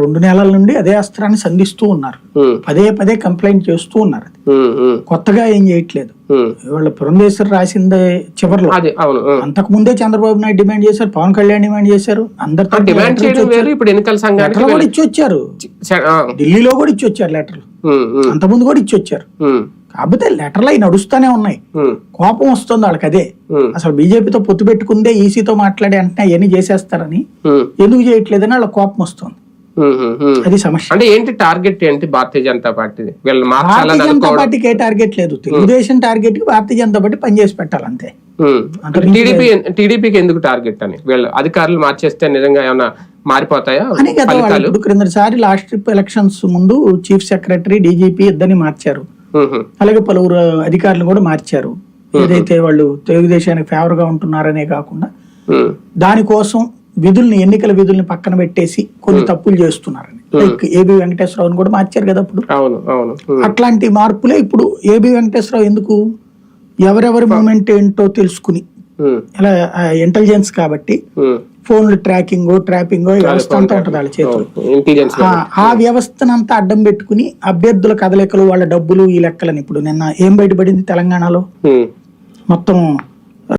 రెండు నెలల నుండి అదే అస్త్రాన్ని సంధిస్తూ ఉన్నారు. పదే పదే కంప్లైంట్ చేస్తూ ఉన్నారు. అది కొత్తగా ఏం చేయట్లేదు. ఇవాళ పురంధేశ్వర్ రాసిందే చివర్లో. అంతకు ముందే చంద్రబాబు నాయుడు డిమాండ్ చేశారు పవన్ కళ్యాణ్ డిమాండ్ చేశారు. అందరితో డిమాండ్ చేయడం ఇప్పుడు ఎన్నికల లెటర్లు కూడా ఇచ్చి వచ్చారు ఢిల్లీలో కూడా ఇచ్చి వచ్చారు లెటర్లు అంతకుముందు కూడా ఇచ్చి వచ్చారు కాకపోతే లెటర్లు అవి నడుస్తూనే ఉన్నాయి. కోపం వస్తుంది వాళ్ళకి అదే. అసలు బీజేపీతో పొత్తు పెట్టుకుందే ఈసీతో మాట్లాడి అంటే అవన్నీ చేసేస్తారని ఎందుకు చేయట్లేదని వాళ్ళ కోపం వస్తుంది. అది సమస్య. అంటే ఏంటి టార్గెట్ ఏంటి భారతీయ జనతా పార్టీ? వీళ్ళు భారతీయ జనతా పార్టీకి ఏ టార్గెట్ లేదు. తెలుగుదేశం టార్గెట్ భారతీయ జనతా పార్టీ పనిచేసి పెట్టాలి అంతే ఉమ్. అంతకు టీడీపీ టీడీపీకి ఎందుకు టార్గెట్ అని? వీళ్ళు అధికారులు మార్చేస్తే నిజంగా ఏమైనా మారిపోతాయా అని కదా క్రిందసారి లాస్ట్ ట్రిప్ ఎలక్షన్స్ ముందు చీఫ్ సెక్రటరీ డీజీపీ ఇద్దరిని మార్చారు. అలాగే పలువురు అధికారులు కూడా మార్చారు. ఏదైతే వాళ్ళు తెలుగుదేశానికి ఫేవర్గా ఉంటున్నారనే కాకుండా దానికోసం విధుల్ని ఎన్నికల విధుల్ని పక్కన పెట్టేసి కొన్ని తప్పులు చేస్తున్నారని. లైక్ ఏబి వెంకటేశ్వరరావుని కూడా మార్చారు కదా అప్పుడు. అట్లాంటి మార్పులే ఇప్పుడు ఏబి వెంకటేశ్వరరావు ఎందుకు? ఎవరెవరి మూమెంట్ ఏంటో తెలుసుకుని. ఇలా ఇంటెలిజెన్స్ కాబట్టి. ఫోన్లు ట్రాకింగ్ ట్రాపింగ్ వ్యవస్థ అంతా ఉంటుంది వాళ్ళ చేతిలో. ఆ ఆ వ్యవస్థనంతా అడ్డం పెట్టుకుని అభ్యర్థుల కదలికలు వాళ్ళ డబ్బులు ఈ లెక్కలని ఇప్పుడు నిన్న ఏం బయటపడింది తెలంగాణలో? మొత్తం